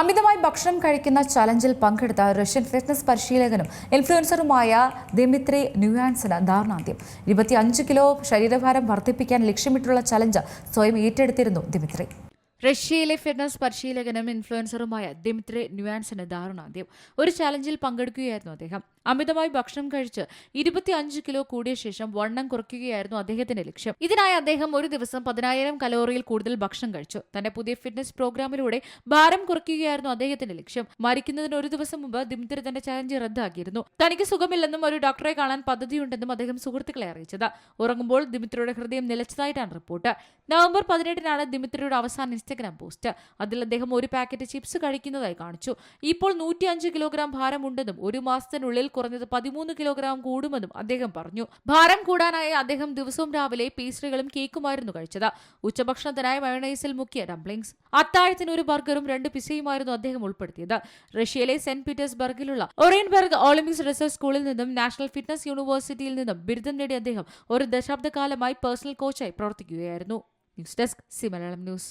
അമിതമായി ഭക്ഷണം കഴിക്കുന്ന ചലഞ്ചിൽ പങ്കെടുത്ത റഷ്യൻ ഫിറ്റ്നസ് പരിശീലകനും ഇൻഫ്ലുവൻസറുമായ ദിമിത്രി ന്യൂയാൻസിന് ദാരുണാന്ത്യം ഇരുപത്തിയഞ്ച് കിലോ ശരീരഭാരം വർദ്ധിപ്പിക്കാൻ ലക്ഷ്യമിട്ടുള്ള ചലഞ്ച് സ്വയം ഏറ്റെടുത്തിരുന്നു ദിമിത്രി. റഷ്യയിലെ ഫിറ്റ്നസ് പരിശീലകനും ഇൻഫ്ലുവൻസറുമായ ദിമിത്രി ന്യൂയാൻസിന് ദാരുണാന്ത്യം ഒരു ചലഞ്ചിൽ പങ്കെടുക്കുകയായിരുന്നു അദ്ദേഹം. അമിതമായി ഭക്ഷണം കഴിച്ച് ഇരുപത്തി അഞ്ച് കിലോ കൂടിയ ശേഷം വണ്ണം കുറയ്ക്കുകയായിരുന്നു അദ്ദേഹത്തിന്റെ ലക്ഷ്യം. ഇതിനായി അദ്ദേഹം ഒരു ദിവസം പതിനായിരം കലോറിയിൽ കൂടുതൽ ഭക്ഷണം കഴിച്ചു. തന്റെ പുതിയ ഫിറ്റ്നസ് പ്രോഗ്രാമിലൂടെ ഭാരം കുറയ്ക്കുകയായിരുന്നു അദ്ദേഹത്തിന്റെ ലക്ഷ്യം. മരിക്കുന്നതിന് ഒരു ദിവസം മുമ്പ് ദിമിത്രി തന്റെ ചലഞ്ച് റദ്ദാക്കിയിരുന്നു. തനിക്ക് സുഖമില്ലെന്നും ഒരു ഡോക്ടറെ കാണാൻ പദ്ധതിയുണ്ടെന്നും അദ്ദേഹം സുഹൃത്തുക്കളെ അറിയിച്ചത്. ഉറങ്ങുമ്പോൾ ദിമിത്രിയുടെ ഹൃദയം നിലച്ചതായിട്ടാണ് റിപ്പോർട്ട്. നവംബർ പതിനെട്ടിനാണ് ദിമിത്രിയുടെ അവസാന ഇൻസ്റ്റഗ്രാം പോസ്റ്റ് അതിൽ അദ്ദേഹം ഒരു പാക്കറ്റ് ചിപ്സ് കഴിക്കുന്നതായി കാണിച്ചു. ഇപ്പോൾ നൂറ്റിയഞ്ച് കിലോഗ്രാം ഭാരമുണ്ടെന്നും ഒരു മാസത്തിനുള്ളിൽ കുറഞ്ഞത് പതിമൂന്ന് കിലോഗ്രാം കൂടുമെന്നും അദ്ദേഹം പറഞ്ഞു. ഭാരം കൂടാനായി അദ്ദേഹം ദിവസവും രാവിലെ പേസ്ട്രികളും കേക്കുമായിരുന്നു കഴിച്ചത്. ഉച്ചഭക്ഷണത്തിനായി മയണൈസിൽ മുക്കിയ ഡംപ്ലിംഗ്സ് അത്താഴത്തിന് ഒരു ബർഗറും രണ്ട് പിസയുമായിരുന്നു അദ്ദേഹം ഉൾപ്പെടുത്തിയത്. റഷ്യയിലെ സെന്റ് പീറ്റേഴ്സ്ബർഗിലുള്ള ഒറേൻബർഗ് ഒളിമ്പിക്സ് റിസർച്ച് സ്കൂളിൽ നിന്നും നാഷണൽ ഫിറ്റ്നസ് യൂണിവേഴ്സിറ്റിയിൽ നിന്നും ബിരുദം നേടിയ അദ്ദേഹം ഒരു ദശാബ്ദകാലമായി പേഴ്സണൽ കോച്ചായി പ്രവർത്തിക്കുകയായിരുന്നു. News desk Zee Malayalam news.